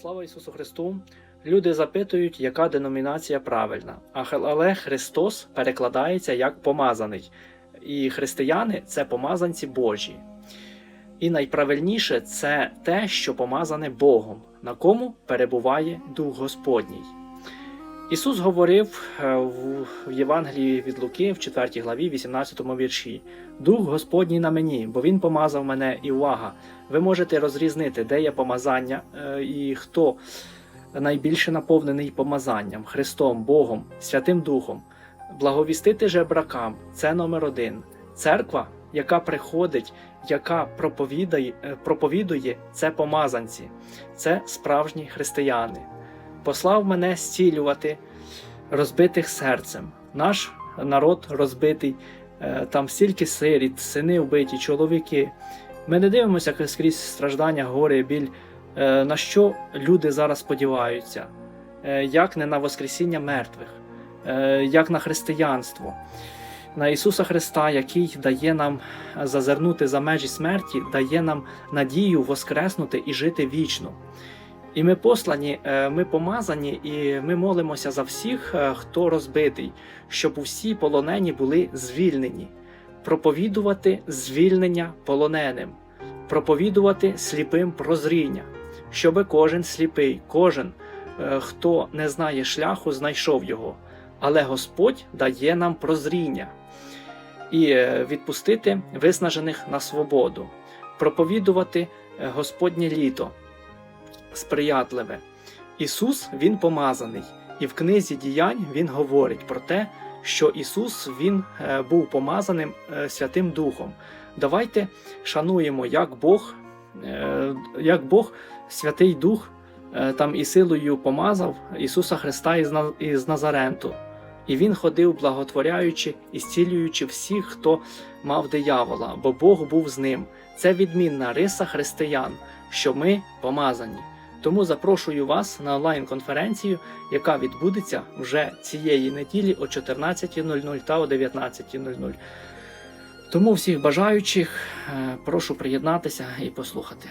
Слава Ісусу Христу! Люди запитують, яка деномінація правильна, але Христос перекладається як помазаний. І християни це помазанці Божі. І найправильніше це те, що помазане Богом, на кому перебуває Дух Господній. Ісус говорив е, в Євангелії від Луки в 4 главі, 18 вірші: Дух Господній на мені, бо Він помазав мене і увага. Ви можете розрізнити, де є помазання е, і хто найбільше наповнений помазанням Христом, Богом, Святим Духом. Благовістити жебракам це номер один. Церква, яка приходить, яка проповідає, е, проповідує, це помазанці, це справжні християни. Послав мене зцілювати розбитих серцем. Наш народ розбитий, е, там стільки сиріт, сини вбиті, чоловіки. Ми не дивимося скрізь страждання, горе, біль. Е, На що люди зараз сподіваються? Е, Як не на Воскресіння мертвих, як на християнство, на Ісуса Христа, який дає нам зазирнути за межі смерті, дає нам надію воскреснути і жити вічно. І ми послані, е, ми помазані, і ми молимося за всіх, е, хто розбитий, щоб усі полонені були звільнені, проповідувати звільнення полоненим, проповідувати сліпим прозріння, щоб кожен сліпий, кожен, е, хто не знає шляху, знайшов його. Але Господь дає нам прозріння і відпустити виснажених на свободу, проповідувати Господнє літо сприятливе. Ісус Він помазаний, і в книзі діянь Він говорить про те, що Ісус Він е, був помазаним е, Святим Духом. Давайте шануємо, як Бог, е, як Бог, Святий Дух там і силою помазав Ісуса Христа із Назаренту. І він ходив, благотворяючи і зцілюючи всіх, хто мав диявола, бо Бог був з ним. Це відмінна риса християн, що ми помазані. Тому запрошую вас на онлайн-конференцію, яка відбудеться вже цієї неділі о 14.00 та о 19.00. Тому всіх бажаючих е, прошу приєднатися і послухати.